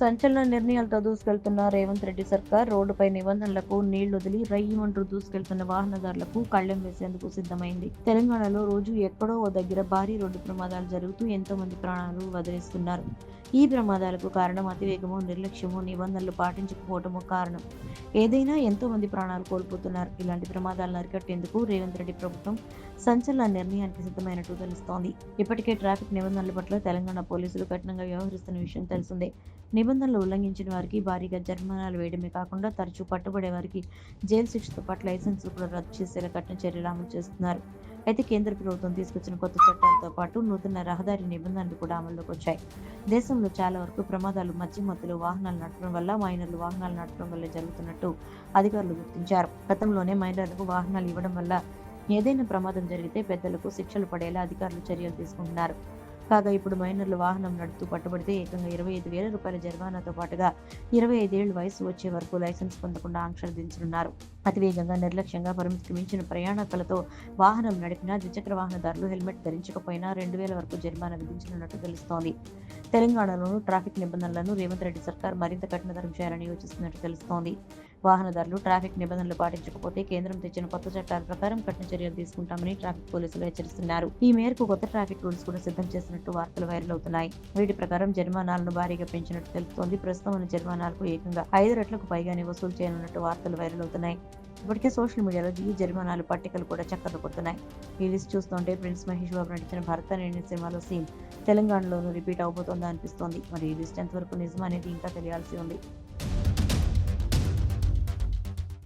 సంచలన నిర్ణయాలతో దూసుకెళ్తున్న రేవంత్ రెడ్డి సర్కార్ రోడ్డుపై నిబంధనలకు నీళ్ళు వదిలి రయ్యమంటూ దూసుకెళ్తున్న వాహనదారులకు కళ్ళెం వేసేందుకు సిద్ధమైంది. తెలంగాణలో రోజు ఎక్కడో ఓ దగ్గర భారీ రోడ్డు ప్రమాదాలు జరుగుతూ ఎంతో మంది ప్రాణాలు వదిలేస్తున్నారు. ఈ ప్రమాదాలకు కారణం అతివేగము నిర్లక్ష్యము నిబంధనలు పాటించకపోవటము కారణం. ఏదైనా ఎంతో మంది ప్రాణాలు కోల్పోతున్నారు. ఇలాంటి ప్రమాదాలను అరికట్టేందుకు రేవంత్ రెడ్డి ప్రభుత్వం సంచలన నిర్ణయానికి సిద్ధమైనట్టు తెలుస్తోంది. ఇప్పటికే ట్రాఫిక్ నిబంధనల పట్ల తెలంగాణ పోలీసులు కఠినంగా వ్యవహరిస్తున్న విషయం తెలిసిందే. నిబంధనలు ఉల్లంఘించిన వారికి భారీగా జరిమానాలు వేయడమే కాకుండా తరచూ పట్టుబడే వారికి జైలు శిక్షతో పాటు లైసెన్సులు కూడా రద్దు చేసేలా కఠిన చర్యలు అమలు చేస్తున్నారు. అయితే కేంద్ర ప్రభుత్వం తీసుకొచ్చిన కొత్త చట్టాలతో పాటు నూతన రహదారి నిబంధనలు కూడా అమల్లోకి వచ్చాయి. దేశంలో చాలా వరకు ప్రమాదాలు మధ్య మధ్యలో వాహనాలు నడపడం వల్ల మైనర్లు వాహనాలు నడపడం వల్ల జరుగుతున్నట్టు అధికారులు గుర్తించారు. గతంలోనే మైనర్లకు వాహనాలు ఇవ్వడం వల్ల ఏదైనా ప్రమాదం జరిగితే పెద్దలకు శిక్షలు పడేలా అధికారులు చర్యలు తీసుకుంటున్నారు. కాగా ఇప్పుడు మైనర్లు వాహనం నడుపుతూ పట్టుబడితే ఏకంగా ఇరవై ఐదు వేల రూపాయల జరిమానాతో పాటుగా ఇరవై ఐదేళ్ళ వయసు వచ్చే వరకు లైసెన్స్ పొందకుండా ఆంక్షలు దించనున్నారు అతివేగంగా నిర్లక్ష్యంగా పరిమితికి మించిన ప్రయాణికులతో వాహనం నడిపినా ద్విచక్ర వాహనదారులు హెల్మెట్ ధరించకపోయినా రెండు వేల వరకు జరిమానా విధించనున్నట్టు తెలుస్తోంది. తెలంగాణలోనూ ట్రాఫిక్ నిబంధనలను రేవంత్ రెడ్డి సర్కార్ మరింత కఠినతరం చేయాలని యోచిస్తున్నట్టు తెలుస్తోంది. వాహనదారులు ట్రాఫిక్ నిబంధనలు పాటించకపోతే కేంద్రం తెచ్చిన కొత్త చట్టాల ప్రకారం కఠిన చర్యలు తీసుకుంటామని ట్రాఫిక్ పోలీసులు హెచ్చరిస్తున్నారు. ఈ మేరకు కొత్త ట్రాఫిక్ రూల్స్ కూడా సిద్ధం చేసినట్టు వార్తలు వైరల్ అవుతున్నాయి. వీటి ప్రకారం జరిమానాలను భారీగా పెంచినట్టు తెలుస్తోంది. ప్రస్తుతం ఉన్న జరిమానాలకు ఏకంగా ఐదు రెట్లకు పైగానే వసూలు చేయనున్నట్టు వార్తలు వైరల్ అవుతున్నాయి. ఇప్పటికే సోషల్ మీడియాలో ఈ జరిమానాలు పట్టికలు కూడా చక్కర్లు ఈ లిస్ట్ చూస్తుంటే ప్రిన్స్ మహేష్ బాబు నటించిన భర్త నేను సినిమాలో సీన్ తెలంగాణలోనూ రిపీట్ అవబోతోందా అనిపిస్తోంది మరి ఈ లిస్ట్ ఎంతవరకు నిజం అనేది ఇంకా తెలియాల్సి ఉంది.